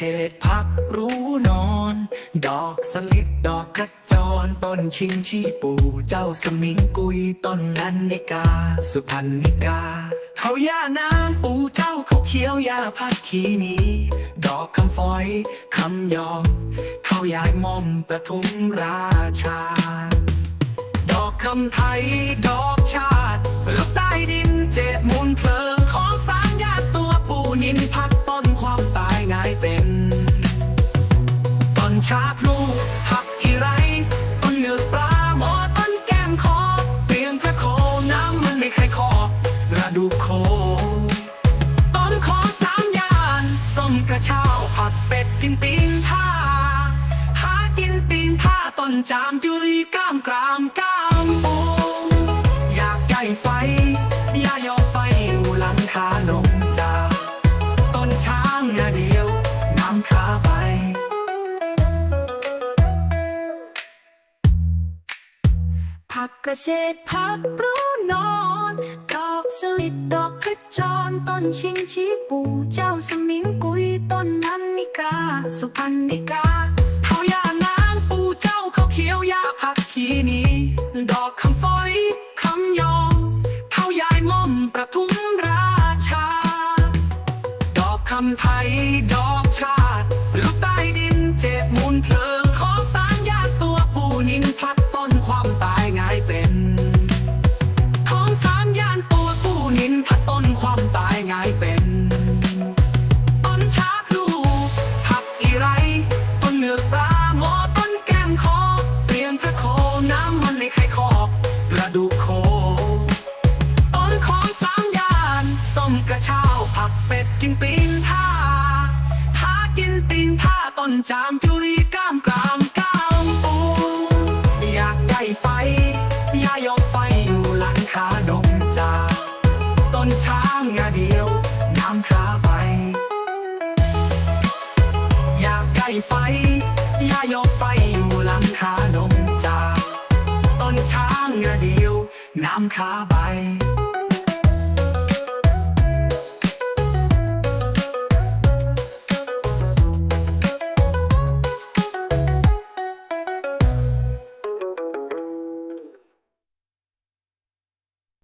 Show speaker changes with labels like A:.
A: เฉดพักรู้นอน ดอกสลิดดอกกระจรต้นชิงชีปูเจ้าสมิงกุยต้นนันนิกา สุพรรณนิกาเขาย่าน้ำปูเจ้าเขาเขียวยาพักขีนีดอกคำฝอยคำยอมเขายายมอมประทุมราชา ดอกคำไทยดอกชาติแล้วใต้ดินเจ็ดมูลเพลิงของสามญาติตัวผู้นินพัก ชาพลูผักอีไรต้นเหงือกปลาหมอต้นแก้มคอเตียงพระโคน้ำมันไม่ใครคอกระดูกโคต้นขอสามยานส้มกระเช้าผัดเป็ดกินปีนผ้าหากินปีนผ้าต้นจามจุรีก้ามกรามก้ามปูอยากใกล้ไฟ
B: ผักกระเฉดผักรูนอน ดอกสลิดดอกขจรต้นชิงชีปูเจ้าสมิงกุยต้นนันนิกา สุพรรณนิกา
A: เขายานางปูเจ้าเขาเขียวยาผักขีนีดอกคำฝอยคำยอมเขายายม่อมประทุมราชา ดอกคำไทยดอกชาติลูกใต้ดินเจ็บมูลเพลิ นจามจุรีก้ามกรามก้ามปูอยากได้ไฟยายกไฟอยู่หลังคาดงจาต้นช้างงาเดียวน้ำขาไป อยากใกล้ไฟยายกไฟอยู่หลังคาดงจาต้นช้างงาเดียวน้ำขาใบ